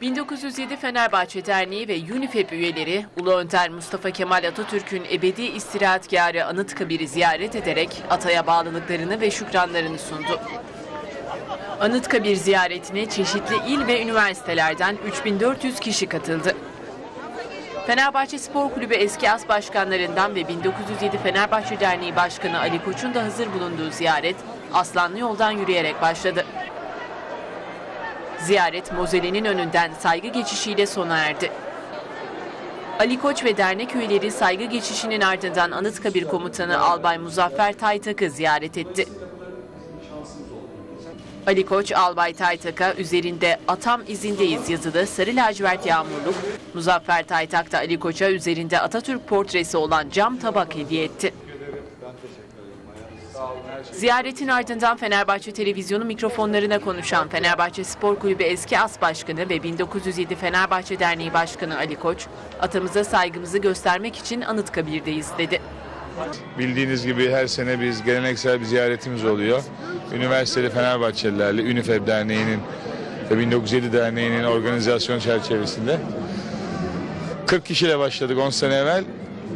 1907 Fenerbahçe Derneği ve UNIFEP üyeleri Ulu Önder Mustafa Kemal Atatürk'ün ebedi istirahatgahı Anıtkabir'i ziyaret ederek ataya bağlılıklarını ve şükranlarını sundu. Anıtkabir ziyaretine çeşitli il ve üniversitelerden 3400 kişi katıldı. Fenerbahçe Spor Kulübü eski as başkanlarından ve 1907 Fenerbahçe Derneği Başkanı Ali Koç'un da hazır bulunduğu ziyaret Aslanlı yoldan yürüyerek başladı. Ziyaret Mozele'nin önünden saygı geçişiyle sona erdi. Ali Koç ve dernek üyeleri saygı geçişinin ardından Anıtkabir Komutanı Albay Muzaffer Taytak'ı ziyaret etti. Ali Koç, Albay Taytak'a üzerinde atam izindeyiz yazılı sarı lacivert yağmurluk, Muzaffer Taytak da Ali Koç'a üzerinde Atatürk portresi olan cam tabak hediye etti. Ziyaretin ardından Fenerbahçe televizyonu mikrofonlarına konuşan Fenerbahçe Spor Kulübü eski as başkanı ve 1907 Fenerbahçe Derneği Başkanı Ali Koç, atamıza saygımızı göstermek için Anıtkabir'deyiz dedi. Bildiğiniz gibi her sene biz geleneksel bir ziyaretimiz oluyor. Üniversiteli Fenerbahçelilerle UNIFEB Derneği'nin ve 1907 Derneği'nin organizasyon çerçevesinde 40 kişiyle başladık 10 sene evvel.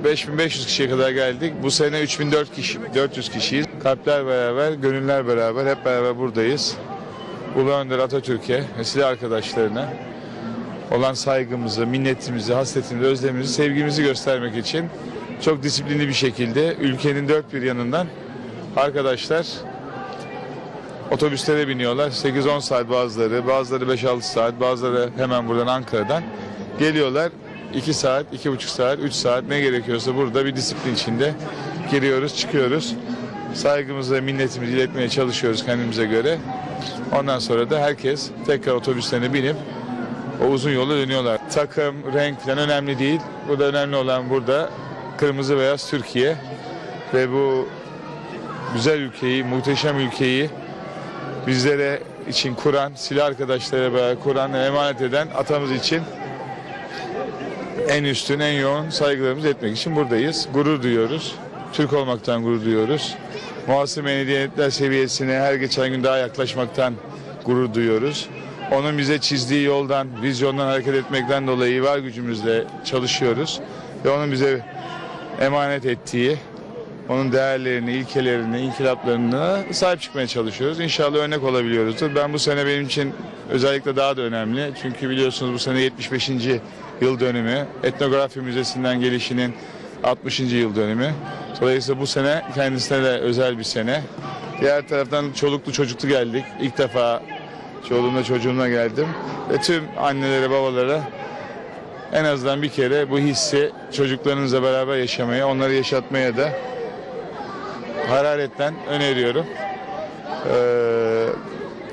5500 kişiye kadar geldik. Bu sene 3400 kişi, 400 kişiyiz. Kalpler beraber, gönüller beraber, hep beraber buradayız. Ulu Önder Atatürk'e ve silah arkadaşlarına olan saygımızı, minnetimizi, hasretimizi, özlemimizi, sevgimizi göstermek için çok disiplinli bir şekilde ülkenin dört bir yanından arkadaşlar otobüslere biniyorlar. 8-10 saat bazıları, bazıları 5-6 saat, bazıları hemen buradan Ankara'dan geliyorlar. 2 saat, 2,5 saat, 3 saat ne gerekiyorsa burada bir disiplin içinde giriyoruz, çıkıyoruz. Saygımızı ve minnetimizi iletmeye çalışıyoruz kendimize göre. Ondan sonra da herkes tekrar otobüslerine binip o uzun yolu dönüyorlar. Takım, renk falan önemli değil. Burada önemli olan burada kırmızı beyaz Türkiye ve bu güzel ülkeyi, muhteşem ülkeyi bizlere için kuran, silah arkadaşlara beraber kuran emanet eden atamız için en üstün, en yoğun saygılarımızı etmek için buradayız. Gurur duyuyoruz. Türk olmaktan gurur duyuyoruz. Muhasır medeniyetler seviyesine her geçen gün daha yaklaşmaktan gurur duyuyoruz. Onun bize çizdiği yoldan, vizyondan hareket etmekten dolayı var gücümüzle çalışıyoruz. Ve onun bize emanet ettiği, onun değerlerini, ilkelerini, inkılaplarına sahip çıkmaya çalışıyoruz. İnşallah örnek olabiliyoruzdur. Ben bu sene benim için özellikle daha da önemli. Çünkü biliyorsunuz bu sene 75. yıl dönümü. Etnografi Müzesi'nden gelişinin 60. yıl dönümü. Dolayısıyla bu sene kendisine de özel bir sene. Diğer taraftan çoluklu çocuklu geldik. İlk defa çoluğumla çocuğumla geldim. Ve tüm annelere, babalara en azından bir kere bu hissi çocuklarınızla beraber yaşamaya, onları yaşatmaya da hararetten öneriyorum. Ee,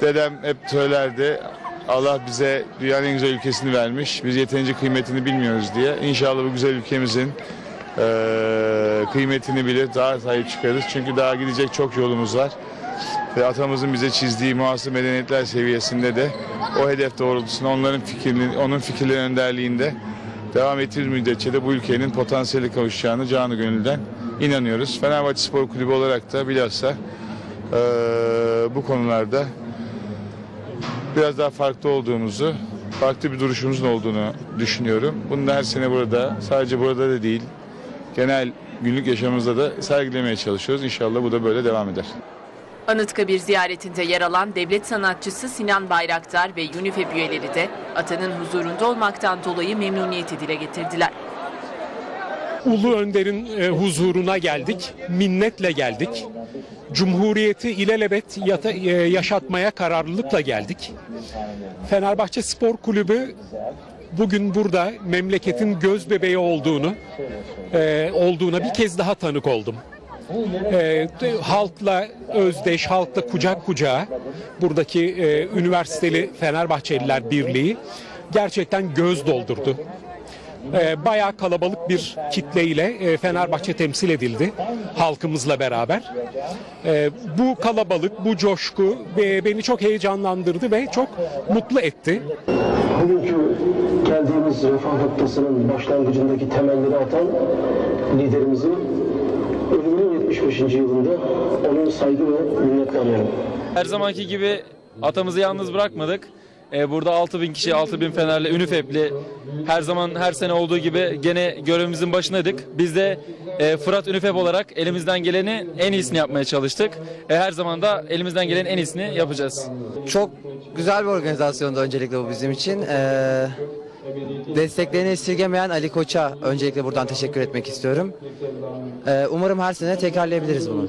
dedem hep söylerdi, Allah bize dünyanın en güzel ülkesini vermiş, biz yeterince kıymetini bilmiyoruz diye. İnşallah bu güzel ülkemizin ee, kıymetini bilir, daha sahip çıkarız. Çünkü daha gidecek çok yolumuz var. Ve atamızın bize çizdiği muhasır medeniyetler seviyesinde de o hedef doğrultusunda onların fikrini, onun fikirleri önderliğinde devam ettiğimiz müddetçe de bu ülkenin potansiyeli kavuşacağını canı gönülden inanıyoruz. Fenerbahçe Spor Kulübü olarak da bilhassa eee, bu konularda biraz daha farklı olduğumuzu, farklı bir duruşumuzun olduğunu düşünüyorum. Bunu da her sene burada, sadece burada da değil, genel günlük yaşamımızda da sergilemeye çalışıyoruz. İnşallah bu da böyle devam eder. Anıtkabir ziyaretinde yer alan devlet sanatçısı Sinan Bayraktar ve UNIFEP üyeleri de atanın huzurunda olmaktan dolayı memnuniyeti dile getirdiler. Ulu Önder'in e, huzuruna geldik, minnetle geldik. Cumhuriyeti ilelebet yata- e, yaşatmaya kararlılıkla geldik. Fenerbahçe Spor Kulübü bugün burada memleketin göz bebeği olduğunu e, olduğuna bir kez daha tanık oldum. E, halkla özdeş, halkla kucak kucağa buradaki e, üniversiteli Fenerbahçeliler Birliği gerçekten göz doldurdu. E, bayağı kalabalık bir kitleyle e, Fenerbahçe temsil edildi halkımızla beraber. E, bu kalabalık, bu coşku e, beni çok heyecanlandırdı ve çok mutlu etti. Bugünkü geldiğimiz refah noktasının başlangıcındaki temelleri atan liderimizin ölümünün 75. yılında onun saygı ve minnetle anıyorum. Her zamanki gibi atamızı yalnız bırakmadık. E, burada 6000 kişi, 6000 Fenerli, Ünifepli her zaman her sene olduğu gibi gene görevimizin başındaydık. Biz de e, Fırat Ünifep olarak elimizden geleni en iyisini yapmaya çalıştık. E, her zaman da elimizden gelenin en iyisini yapacağız. Çok güzel bir organizasyondu öncelikle bu bizim için. Ee, desteklerini esirgemeyen Ali Koç'a öncelikle buradan teşekkür etmek istiyorum. Ee, umarım her sene tekrarlayabiliriz bunu.